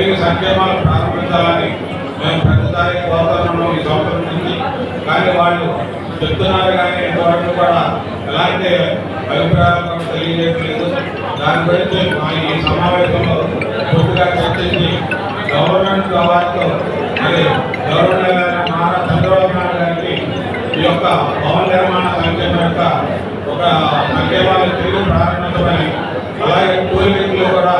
తెలుగు సంక్షేమాలు ప్రారంభించాలని మేము ప్రతిసారి కోరుతున్నాము ఈ సంవత్సరం నుంచి. కానీ వాళ్ళు చెప్తున్నారు కానీ ఇంతవరకు కూడా ఎలాంటి అభిప్రాయాలు తెలియజేయట్లేదు. దాని గురించి మా ఈ సమావేశంలో పూర్తిగా చర్చించి గవర్నమెంట్ వారితో మరి గవర్నర్ గారి నారా చంద్రబాబు నాయుడు గారికి ఈ యొక్క భవన నిర్మాణ సంక్షేమం యొక్క ఒక సంక్షేమాలు తిరిగి ప్రారంభించమని అలాగే కూలీలు కూడా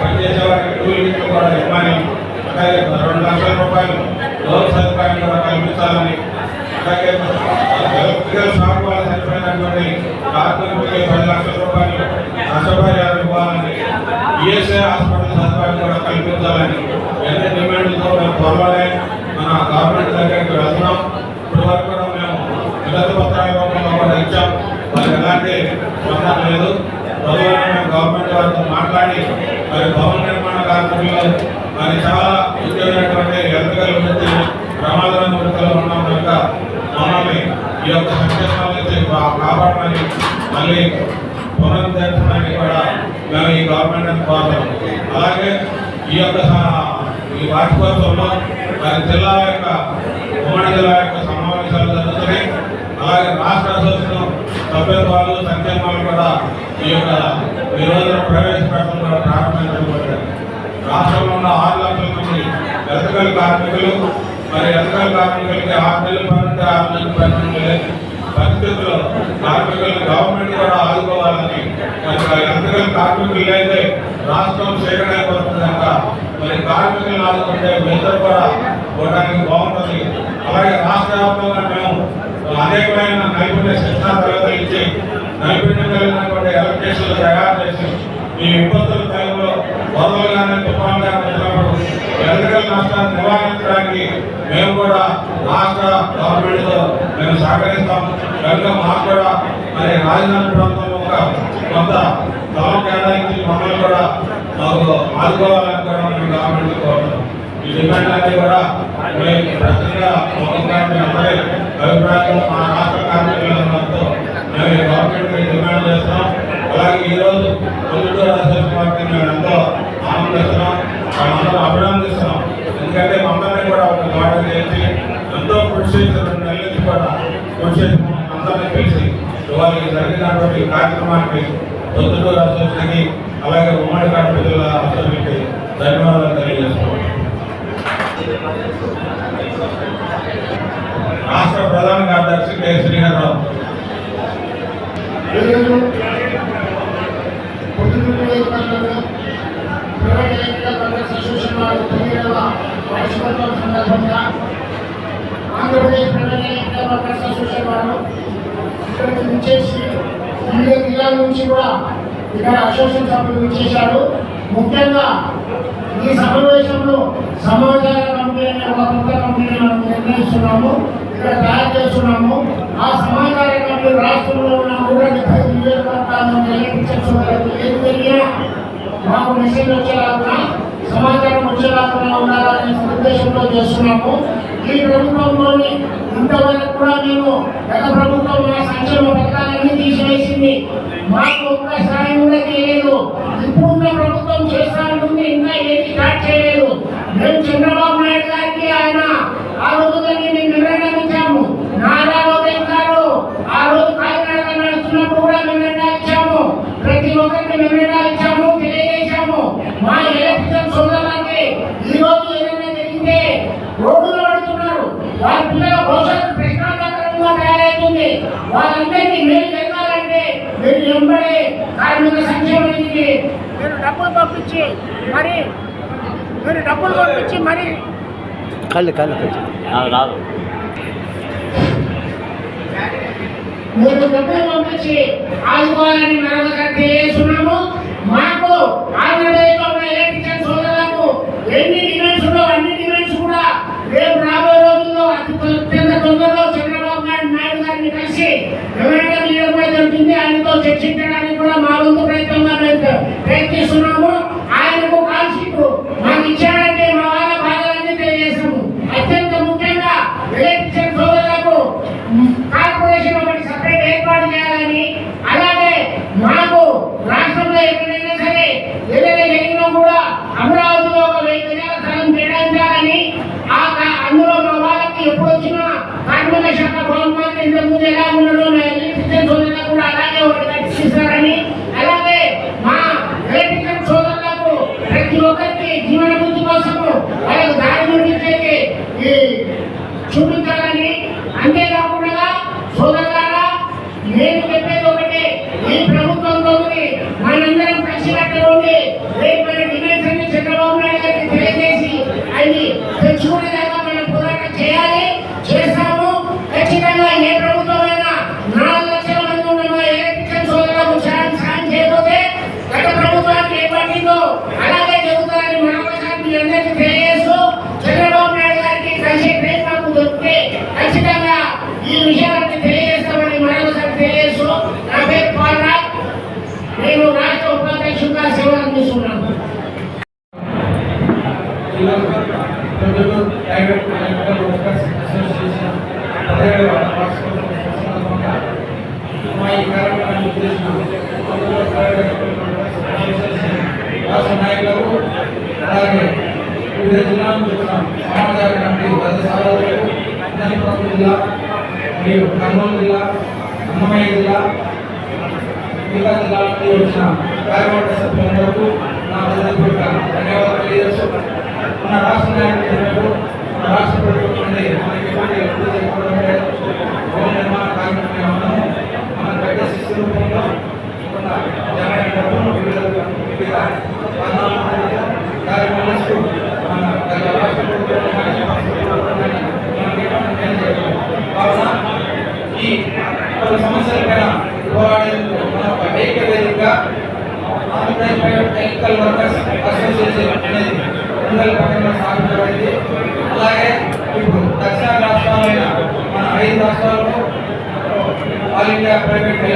పనిచేసే వారికి కూలీలు కూడా ఇవ్వమని అలాగే రెండు లక్షల రూపాయలు లోన్ సదుపాయం కూడా కల్పించాలని అలాగే ఎలక్ట్రికల్ షాక్ వల్ల చనిపోయినటువంటి కార్మికులకి పది లక్షల రూపాయలు నష్టపరిహారం ఇవ్వాలని ఈఎస్ఐ హాస్పిటల్ కూడా కల్పించాలని ఎన్ని డిమాండ్లతో మేము త్వరలోనే మన గవర్నమెంట్ దగ్గరికి వెళ్తున్నాం. ఇప్పటి వరకు కూడా మేము విడత పత్రాల రూపంలో కూడా ఇచ్చాం. ఎలాంటి స్పందన లేదు. త్వరలోనే మేము గవర్నమెంట్ వారితో మాట్లాడి మరి భవన నిర్మాణ కార్మికులు మరి చాలా ఉద్యోగమైనటువంటి ఎలక్ట్రికల్ వృత్తి ప్రమాదమైన వృత్తిలో ఉన్నాం కనుక మమ్మల్ని ఈ యొక్క సంక్షేమాల నుంచి కా- కాపాడమని మళ్ళీ పునరుద్ధరించడానికి కూడా మేము ఈ గవర్నమెంట్ కోరుతాం అలాగే ఈ యొక్క ఈ వార్షికోత్సవంలో మరి జిల్లా యొక్క ఉమ్మడి జిల్లా యొక్క సమావేశాలు జరుగుతున్నాయి. అలాగే రాష్ట్ర అసోసియేషన్ సభ్యత్వాలు సంక్షేమాలు కూడా ఈ యొక్క ఈ రోజున ప్రవేశపెట్టడం కూడా ప్రారంభించబడ్డాయి రాష్ట్రంలో ఉన్న ఆరు లక్షల మంది ఎలక్ట్రికల్ కార్మికులు మరి ఎలక్ట్రికల్ కార్మికులకి ఆరు నెలలు పన్నెండు ఆరు నెలలు పన్నెండు పరిస్థితుల్లో కార్మికులు గవర్నమెంట్ మరి ఎలక్ట్రికల్ కార్మికులు అయితే రాష్ట్రం సేకరైపోతుంది మరి కార్మికులు ఆదుకుంటే మిగతా కూడా పోవడానికి బాగుంటుంది. అలాగే రాష్ట్ర వ్యాప్తంగా మేము అనేకమైన నైపుణ్య శిక్షణ తరగతులు ఇచ్చి నైపుణ్యం కలిగినటువంటి తయారు చేసి ఈ విపత్తుల టైంలో వరదలు కానీ తుఫాను కానీ వచ్చినప్పుడు ఎలక్ట్రికల్ నష్టాన్ని నివారించడానికి మేము కూడా రాష్ట్ర గవర్నమెంట్తో మేము సహకరిస్తాం. కనుక మాకు కూడా మరి రాజధాని ప్రాంతం ఒక కొంత స్థలం కేటాయించి మమ్మల్ని కూడా మాకు ఆదుకోవాలనుకోవడం గవర్నమెంట్ కోరుతున్నాం. ఈ డిమాండ్ అన్ని కూడా మేము ప్రతిగా ముఖంగా మీ అభిప్రాయాలు మా రాష్ట్ర కార్మికులతో మేము గవర్నమెంట్ డిమాండ్ చేస్తున్నాం. అలాగే ఈరోజు రోజు పొద్దుటూరు అసోసియేషన్ పార్టీని మేము ఎంతో ఆనందిస్తున్నాం మనందరం అభినందిస్తున్నాం ఎందుకంటే మమ్మల్ని కూడా ఒక తోట చేసి ఎంతో కృషి చేసి రెండు నెలల నుంచి కూడా కృషి చేసి మమ్మల్ని అందరినీ పిలిచి ఇవాళ ఈ జరిగినటువంటి ఈ కార్యక్రమానికి పొద్దుటూరు అసోసియేషన్కి అలాగే ఉమ్మడి కడప అసోసియేషన్కి ధన్యవాదాలు తెలియజేస్తున్నాం. రాష్ట్ర ప్రధాన కార్యదర్శి కె. శ్రీహర్ ఈరోజు పొద్దుటూరు నియోజకవర్గంలో ప్రైవేట్ ఎలక్ట్రికల్ వర్కర్స్ అసోసియేషన్ వారి తొమ్మిదవ వార్షికోత్సవం సందర్భంగా Andhra Pradesh private electrical workers association వారు ఇక్కడికి విచ్చేసి వివిధ జిల్లాల నుంచి కూడా ఇక్కడ అసోసియేషన్ సభ్యులు ఇచ్చేశారు ముఖ్యంగా ఈ సమావేశంలో సమాచార కంపెనీ ఒక కొత్త కంపెనీ మనం నిర్ణయిస్తున్నాము. ఇక్కడ తయారు చేస్తున్నాము. ఆ సమాచార కంపెనీ రాష్ట్రంలో ఉన్న నూట డెబ్బై నియోజకవర్గాల్లో ఎలక్ట్రికల్ సోదరులకు ఏది జరిగినా మాకు మెసేజ్ వచ్చేలాగా సమాచారం వచ్చేలాగా ఉండాలనే ఉద్దేశంతో చేస్తున్నాము. ఈ ప్రభుత్వంలోని ఇంతవరకు కూడా మేము గత ప్రభుత్వం మా సంక్షేమ పథకాలన్నీ తీసివేసింది. మాకు ఒక్క సాయం కూడా చేయలేదు. ఇప్పుడున్న ప్రభుత్వం చేస్తానంటుంది ఇంకా ఏది స్టార్ట్ చేయలేదు. మేము చంద్రబాబు నాయుడు గారికి ఆయన ఆ రోజు దాన్ని నిర్ణయం ఇచ్చాము నారా వాళ్ళందరికీ మేలు జరగాలంటే మీరు ఎంబడే కార్మిక సంక్షేమ నిధికి మీరు డబ్బులు పంపించి మరి మీరు డబ్బులు పంపించి మరి. కళ్ళు కళ్ళు రాదు. మీరు డబ్బులు పంపించి ఆదుకోవాలని మరొక చేస్తున్నాము. మాకు ఆంధ్రప్రదేశ్లో ఉన్న ఎలక్ట్రికల్ సోదరులకు ఎన్ని డిమాండ్స్ అన్ని డిమాండ్స్ కూడా రేపు రాబోయే రోజుల్లో అతి అత్యంత తొందరలో చంద్రబాబు వివరంగా మీడియా కూడా జరుగుతుంది ఆయనతో చర్చించడానికి కూడా మా వంతు ప్రయత్నంగా మేము చూపించాలని అంతేకాకుండా సోదరులారా నేను చెప్పేది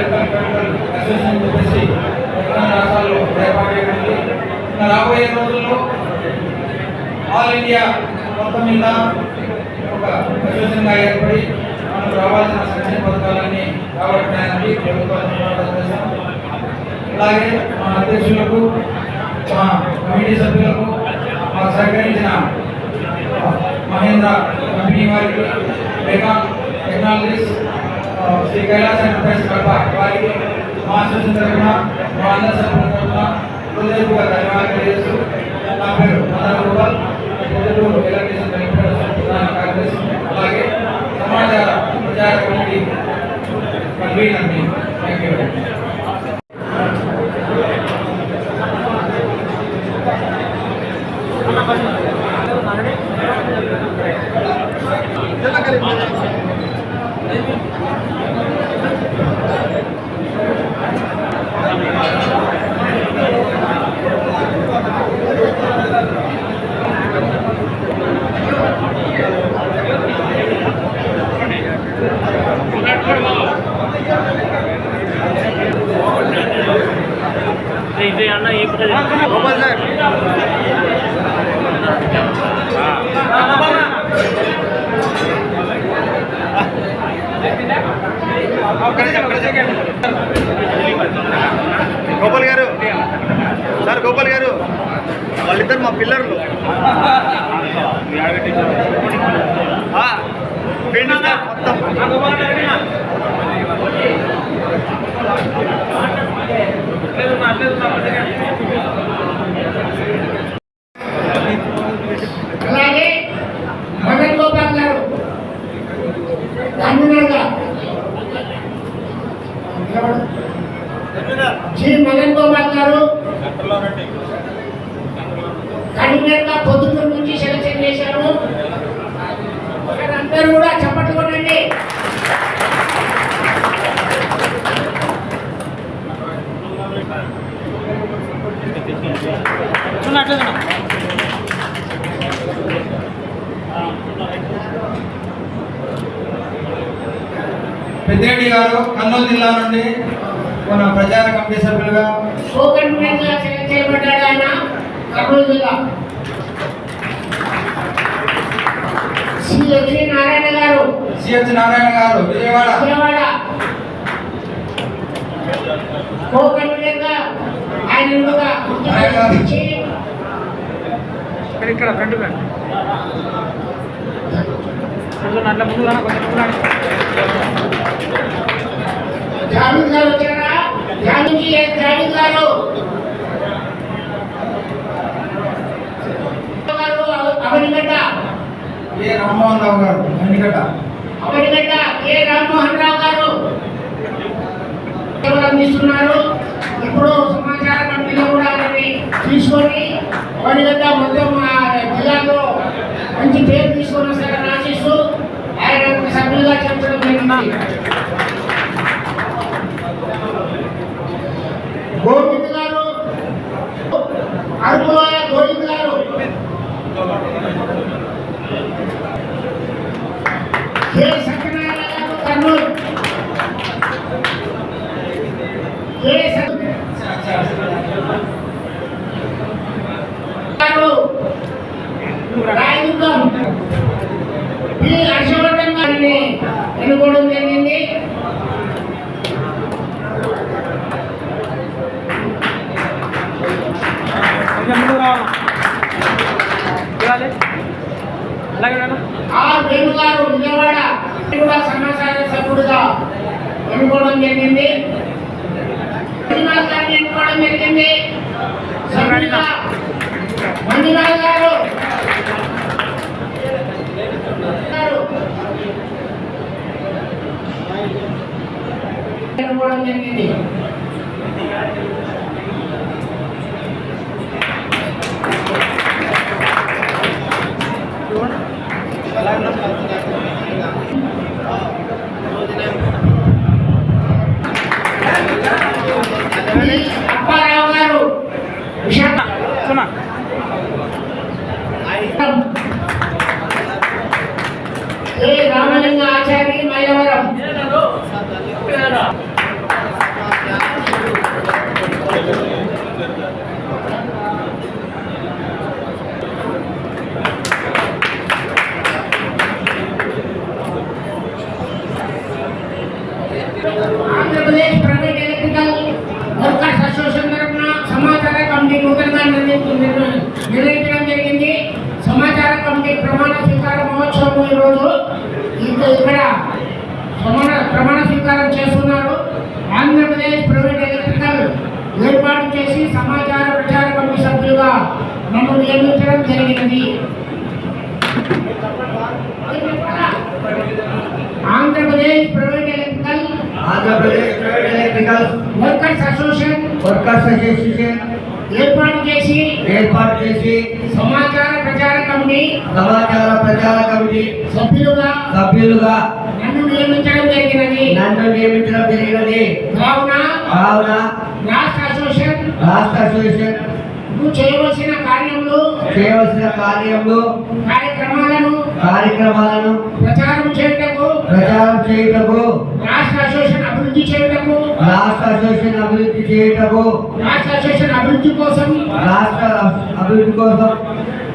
అసోసియేషన్ చెప్పేసి రాష్ట్రాల్లో ఏర్పాటు రాబోయే రోజుల్లో ఆల్ ఇండియా మొత్తం మీద ఒక అసోసియేషన్గా ఏర్పడి మనకు రావాల్సిన సంక్షేమ పథకాలన్నీ రావడానికి ప్రభుత్వం అలాగే మా అధ్యక్షులకు మా కమిటీ సభ్యులకు మా సహకరించిన మహేంద్ర కంపెనీ వారికి టెక్నాలజీస్ శ్రీ కైలాస వారికి మాస్టర్ తరఫున మా అందరి సభ్యుల తరఫున హృదయపూర్వక ధన్యవాదాలు తెలియజేస్తూ నా పేరు మదన గోపాల్ పొద్దుటూరు ఎలక్ట్రీషన్ ప్రధాన కార్యదర్శి అలాగే సమాచార ప్రచార committee convener thank you Gopal గారు. సార్ గోపాల్ గారు. వాళ్ళిద్దరు మా పిల్లర్లు. మొత్తం. ไม่ต้องมาเต้นต పెద్దేటి గారు కర్నూలు జిల్లా నుండి మన ప్రచార కమిటీ సభ్యులుగా. చేయబడ్డాడు ఆయన. కర్నూలు జిల్లా. శ్రీ లక్ష్మీ నారాయణ గారు. సిహెచ్ నారాయణ గారు విజయవాడ. ఆయన ఇక్కడ ఫ్రంట్ అట్లా ముందు కొంచెం ముందు గారు వచ్చారా జావీద్ జావీద్ గారు? అవనిగడ్డ ఏ రామ్మోహన్ రావు గారు? ఎన్నికట అవనిగడ్డ రామ్మోహన్ రావు గారు అందిస్తున్నారు ఇప్పుడు సమాచార కమిటీలో కూడా ఆయనని తీసుకొని అవనిగడ్డ మొత్తం ఆ జిల్లాలో మంచి పేరు తీసుకొని వస్తారని ఆశిస్తూ ఆయన సభ్యులుగా చేర్చడం జరిగింది గోవింద్ గారు అరుకోయ గోవింద్ గారు కె సత్యనారాయణ గారు కర్నూలు కె గారు రాయదుర్గం పి హర్షవర్ధన్ గారిని ఎన్నుకోవడం జరిగింది కొంచెం అలాగే వేణు గారు విజయవాడ కూడా సమాచార సభ్యుడుగా ఎన్నుకోవడం జరిగింది. గారిని ఎన్నుకోవడం జరిగింది. సభ్యుడిగా మంజునాథ్ గారు. ఎన్నుకోవడం జరిగింది. Thank you. నన్ను నియమించడం జరిగినది Andhra Pradesh private electrical Andhra Pradesh private electrical workers association workers association ఏర్పాటు చేసి ఏర్పాటు చేసి సమాచార ప్రచార కమిటీ సమాచార ప్రచార కమిటీ సభ్యులుగా సభ్యులుగా నన్ను నియమించడం జరిగినది. నన్ను నియమించడం జరిగినది. కావున కావున రాష్ట్ర అసోసియేషన్ రాష్ట్ర అసోసియేషన్ నువ్వు చేయవలసిన కార్యములు చేయవలసిన కార్యములు కార్యక్రమాలను కార్యక్రమాలను ప్రచారం చేయుటకు ప్రచారం చేయుటకు రాష్ట్ర అసోసియేషన్ అభివృద్ధి చేయుటకు రాష్ట్ర అసోసియేషన్ అభివృద్ధి చేయుటకు రాష్ట్ర అసోసియేషన్ అభివృద్ధి కోసం రాష్ట్ర అభివృద్ధి కోసం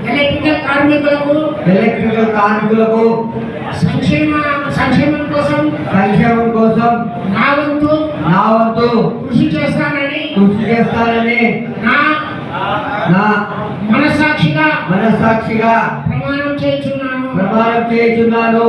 ఎలక్ట్రికల్ కార్మికులకు ఎలక్ట్రికల్ కార్మికులకు సంక్షేమ సంక్షేమం కోసం సంక్షేమం కోసం నా వంతు నా వంతు కృషి చేస్తానని కృషి చేస్తానని నా నా మనసాక్షిగా మనస్సాక్షిగా ప్రమాణం చేస్తున్నాను ప్రమాణం చేస్తున్నాను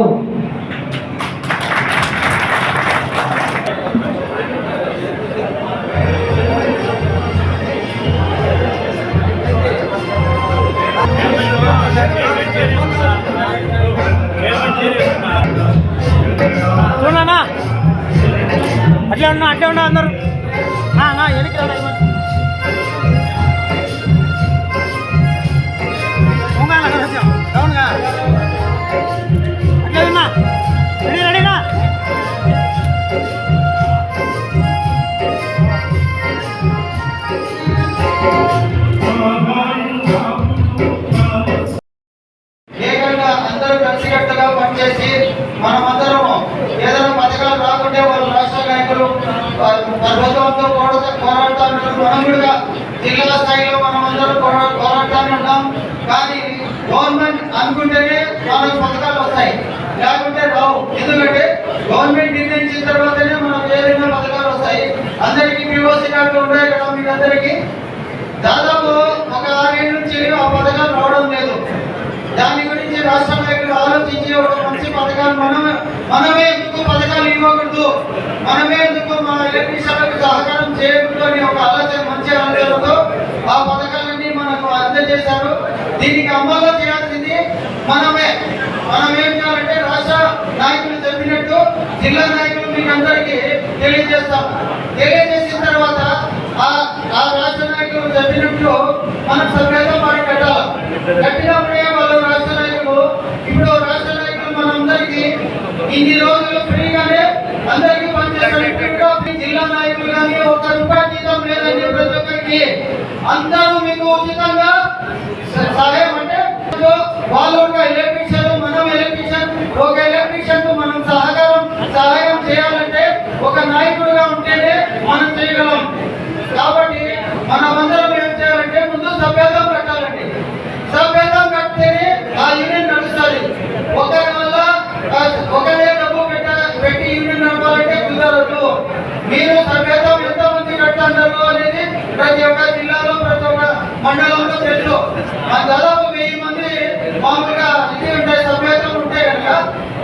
జిల్లా స్థాయిలో మనం అందరం పోరాటాలు ఉంటాం కానీ గవర్నమెంట్ అనుకుంటేనే మనకు పథకాలు వస్తాయి. లేకుంటే రావు. ఎందుకంటే గవర్నమెంట్ నిర్ణయించిన తర్వాతనే మనకు ఏదైనా పథకాలు వస్తాయి? అందరికీ పిఓసి కార్డులు ఉన్నాయి కదా మీకు అందరికీ? దాదాపు ఒక ఆరేళ్ళ నుంచి ఆ పథకాలు రావడం లేదు. దాని గురించి రాష్ట్ర నాయకులు ఆలోచించి ఒక మంచి పథకాలు మనమే మనమే ఎందుకు పథకాలు ఇవ్వకూడదు? మనమే ఎందుకు మా ఎలక్ట్రీషియన్లకు సహకారం చేయకూడదు అని ఒక ఆలోచన మంచి ఆలోచనతో ఆ పథకాలన్నీ మనకు అందజేశారు దీనికి అమలు చేయాల్సింది మనమే. మనం ఏం చేయాలంటే రాష్ట్ర నాయకులు చెప్పినట్టు జిల్లా నాయకులు మీకు అందరికీ తెలియజేస్తాం తెలియజేసిన తర్వాత ఆ ఆ రాష్ట్ర నాయకులు చెప్పినట్లు మనం సభ్యత మరి కట్టాలి? కట్టినప్పుడే వాళ్ళు రాష్ట్ర నాయకులు ఇప్పుడు రాష్ట్ర నాయకులు మనందరికీ ఇన్ని రోజులు ఫ్రీగానే అందరికీ పనిచేస్తారు. జిల్లా నాయకులు కానీ ఒక రూపాయి జీతం లేదని ప్రతి ఒక్కరికి. అందరూ మీకు ఉచితంగా సహాయం అంటే వాళ్ళు ఒక ఎలక్ట్రీషియన్ మనం ఎలక్ట్రీషియన్ ఒక ఎలక్ట్రీషియన్ మనం సహకారం సహాయం చేయాలంటే ఒక నాయకుడిగా ఉంటేనే మనం చేయగలం. కాబట్టి మనమందరం ఏం చేయాలంటే ముందు సభ్యత్వం కట్టాలండి. సభ్యత్వం కడితేనే ఆ యూనియన్ నడుస్తుంది. ఒకరి వల్ల ఒకరే డబ్బు పెట్ట పెట్టి యూనియన్ నడపాలంటే కుదరదు. మీరు సభ్యత్వం ఎంత మంది కట్టారు అనేది ప్రతి ఒక్క మండలంలో తెలుసు ఆ దాదాపు వెయ్యి మంది మామూలుగా ఇది ఉంటాయి సభ్యత్వం ఉంటాయి కనుక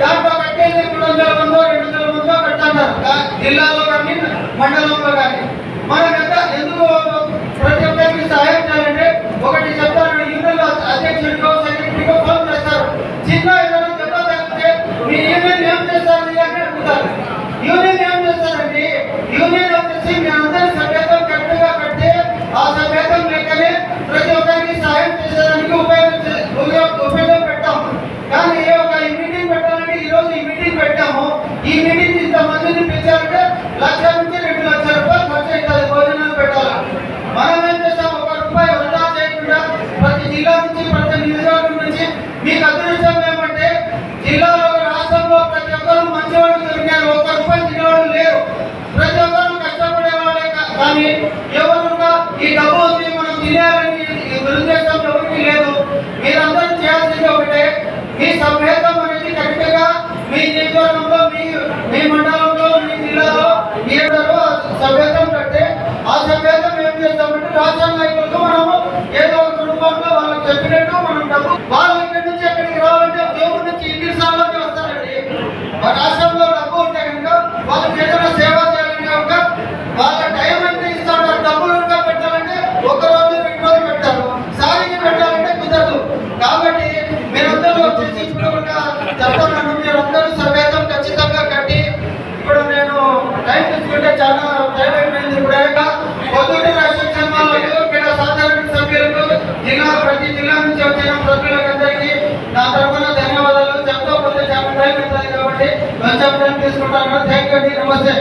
దాంట్లో కట్టేది మూడు వందల మందో రెండు వందల మందో కట్టంటారు జిల్లాలో కానీ మండలంలో కానీ మనం ఎంత ఎందుకు ప్రతి ఒక్కరికి సహాయం చేయాలంటే ఒకటి చెప్తాను యూనియన్ అధ్యక్షుడికో సెక్రటరీకో ఫోన్ చేస్తారు చిన్న ఏదైనా దెబ్బ తగ్గితే మీ యూనియన్ ఏం చేస్తారు అని అడుగుతారు యూనియన్ ఏం చేస్తారండి యూనియన్ వచ్చేసి మీ అందరి సభ్యత్వం కరెక్ట్గా కడితే ఆ సభ్యత్వం లెక్కనే ప్రతి ఒక్కరికి సహాయం చేసేదానికి ఉపయోగించే ఉపయోగ- ఉపయోగం పెట్టాం కానీ ఒక ఈ మీటింగ్ పెట్టాలంటే ఈ రోజు ఈ మీటింగ్ పెట్టాము ఈ మీటింగ్ ఇంత మందిని పిలిచారంటే లక్ష నుంచి రెండు లక్షల రూపాయలు ఖర్చు అవుతుంది భోజనాలు పెట్టాలి మనం ఏం చేస్తాం ఒక రూపాయి వృధా చేయకుండా ప్రతి జిల్లా నుంచి ప్రతి నియోజకవర్గం నుంచి మీకు అదృష్టం ఏమంటే జిల్లాలో రాష్ట్రంలో ప్రతి ఒక్కరు మంచివాళ్ళు దొరికారు ఒక్క రూపాయి తినేవాళ్ళు లేరు ప్రతి ఒక్కరు కష్టపడే వాళ్ళే కా- కానీ ఎవరు కూడా ఈ డబ్బు ఉంది మనం తినేయాలని ఈ దురుద్దేశం ఎవరికి లేదు మీరందరూ చేయాల్సింది ఒకటే మీ సభ్యత్వం అనేది కరెక్ట్గా మీ నియోజకవర్గంలో మీ మీ మండలంలో మీ జిల్లాలో మీ అందరూ ఆ సభ్యత్వం కట్టే ఆ సభ్యత్వం ఏం చేస్తామంటే రాష్ట్ర నాయకులకు మనము ఏదో ఒక కుటుంబంలో వాళ్ళకి చెప్పినట్టు మనం డబ్బు వాళ్ళు ఇక్కడి నుంచి ఎక్కడికి రావాలంటే దేవుడి నుంచి ఇంటి సార్లకి వస్తారండి మన రాష్ట్రంలో డబ్బు ఉంటే కనుక వాళ్ళకి ఏదైనా సేవ చేయాలని ఒక వాళ్ళ టైం ఎంత ఇస్తాడు డబ్బులు ఇంకా పెట్టాలంటే ఒక రోజు రెండు రోజులు పెట్టారు సారికి పెట్టాలంటే కుదరదు కాబట్టి మీరందరూ వచ్చేసి ఇప్పుడు ఒక చెప్తున్నాను మీరందరూ సభ్యత్వం ఖచ్చితంగా కట్టి ఇప్పుడు నేను టైం తీసుకుంటే చాలా టైం అయిపోయింది ఇప్పుడు పొద్దున్న రాష్ట్ర వాళ్ళకు ఇక్కడ సాధారణ సభ్యులకు జిల్లా ప్రతి జిల్లా నుంచి వచ్చిన సభ్యులకు అందరికీ నా తరఫున ధన్యవాదాలు. చెప్తా పోతే చెప్పడానికి కాబట్టి కొంచెం టైం తీసుకుంటాను. థ్యాంక్ యూ అండి. నమస్తే.